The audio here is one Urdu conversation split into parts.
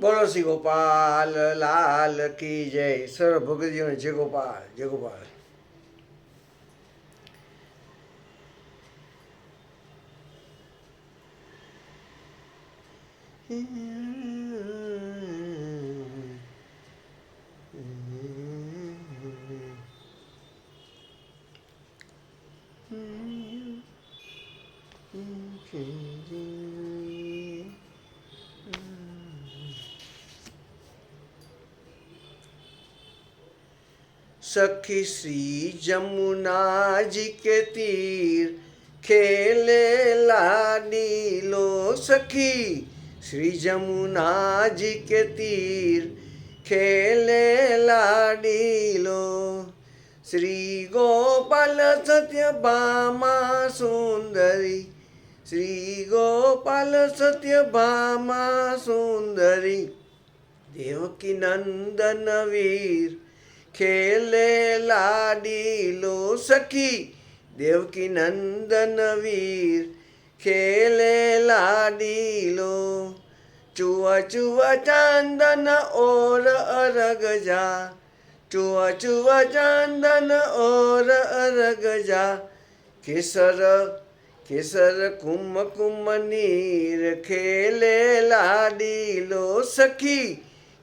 બોલો શ્રી ગોપાલ લાલ કી જય સર ભગતજી ને જય ગોપાલ જય ગોપાલ Mm-hmm. mm-hmm. سکھی سری جمنا جی کے تیر کھیلے لا لو سخی سری جمنا جی کے تیر کھیلے لانی لو سری گوپال ستیہ باما سندری سری گوپال ستیہ باما سندری دیو کی نندن ویر ખેલે લાડીલો સખી દેવકી નંદન વીર. ખેલે લાડીલો, ચુવા ચુવા ચાંદન ઓર અરગજા. ચુવા ચુવા ચાંદન ઓર અરગજા. કેસર કેસર કુમ કુમ નીર. ખેલે લાડીલો સખી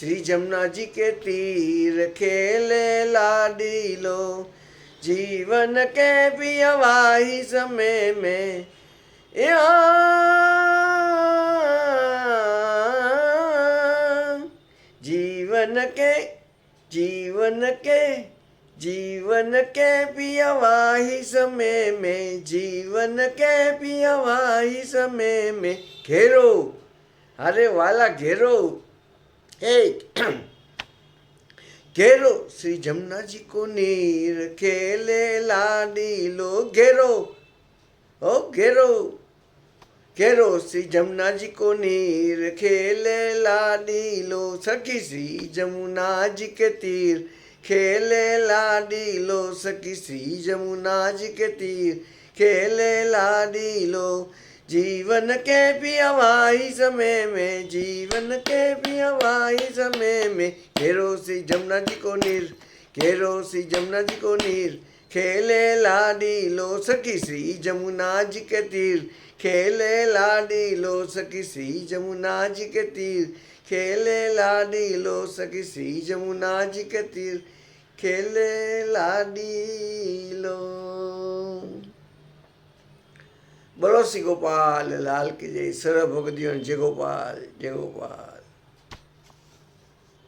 سری جمنا جی کے تیرلا سمے میں یا جیون کے جیون کے پی آواہ سمے میں جیون کے پی آواہ سمے میں گیرو ارے والا گیرو گیرو شری جمنا جی کو نیل لا ڈی لو گیرو گیرو گیرو شری جمنا جی کو نیل لا ڈی لو۔ سکی سی جمنا جی تیرلادی لو۔ سکی سی جمنا جی کے تیرلادی لو۔ جی جیون کے بھی آوائی سمے میں، جیون کے بھی آوائی سمے میں۔ کہ روسی جمنا دی کو نیل گیرو سی جمنا دی کو نیل کھیلے لاڈی لو سکھ سی جمنا جی جگلے لاڈی لو سک سی جمنا جگلے لاڈی لو سک سی جمنا جگلے لاڈی لو۔ બોલો શ્રી ગોપાલ લાલ કી જય સર્વ ભગતીઓ જય ગોપાલ જય ગોપાલ.